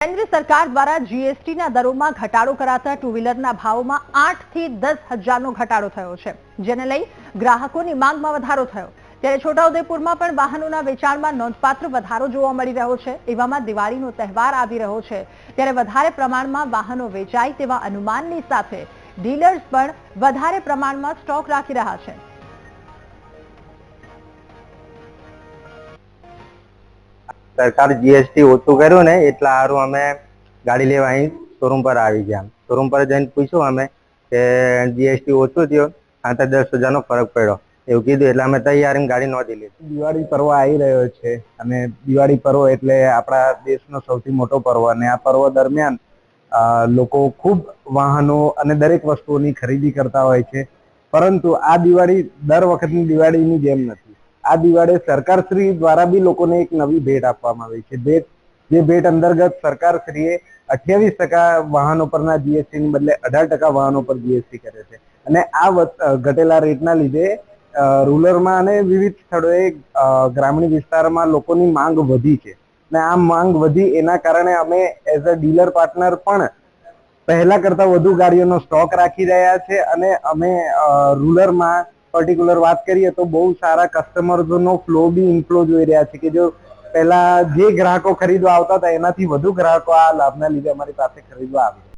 કેન્દ્ર સરકાર દ્વારા જીએસટીના દરોમાં ઘટાડો કરાતા ટુ વ્હીલરના ભાવોમાં આઠથી દસ હજારનો ઘટાડો થયો છે, જેને લઈ ગ્રાહકોની માંગમાં વધારો થયો. ત્યારે છોટાઉદેપુરમાં પણ વાહનોના વેચાણમાં નોંધપાત્ર વધારો જોવા મળી રહ્યો છે. એવામાં દિવાળીનો તહેવાર આવી રહ્યો છે. ત્યારે વધારે પ્રમાણમાં વાહનો વેચાય તેવા અનુમાનની સાથે ડીલર્સ પણ વધારે પ્રમાણમાં સ્ટોક રાખી રહ્યા છે. સરકાર જીએસટી ઓછું કર્યું ને એટલા સારું અમે ગાડી લેવા અહીં શોરૂમ પર આવી ગયા. શોરૂમ પર જઈને પૂછ્યું અમે કે જીએસટી ઓછું થયો, આ તો દસ હજારનો ફરક પડ્યો. એવું કીધું, એટલે અમે તૈયાર ગાડી નોંધી લીધી. દિવાળી પર્વ આવી રહ્યો છે. અને દિવાળી પર્વ એટલે આપણા દેશનો સૌથી મોટો પર્વ. અને આ પર્વ દરમિયાન લોકો ખૂબ વાહનો અને દરેક વસ્તુઓની ખરીદી કરતા હોય છે. પરંતુ આ દિવાળી દર વખતની દિવાળીની જેમ નથી. આ દિવાળે સરકારશ્રી દ્વારા બી લોકોને એક નવી ભેટ આપવામાં આવી છે. ભેટ, જે ભેટ અંતર્ગત સરકારશ્રીએ અઠ્યાવીસ ટકા વાહનો પરના જીએસટી ની બદલે અઢાર ટકા વાહનો પર જીએસટી કરે છે. અને આ ઘટેલા રેટના લીધે રૂરલમાં અને વિવિધ સ્થળોએ ગ્રામીણ વિસ્તારમાં લોકોની માંગ વધી છે. અને આ માંગ વધી એના કારણે અમે એઝ અ ડીલર પાર્ટનર પણ પહેલા કરતા વધુ ગાડીઓનો સ્ટોક રાખી રહ્યા છે અને અમે રૂરલમાં પર્ટિક્યુલર વાત કરીએ તો બહુ સારા કસ્ટમર્સનો ફ્લો બી ઇન્ફ્લો જોઈ રહ્યા છે કે જો પહેલા જે ગ્રાહકો ખરીદવા આવતા હતા, એનાથી વધુ ગ્રાહકો આ લાભના લીધે અમારી પાસે ખરીદવા આવે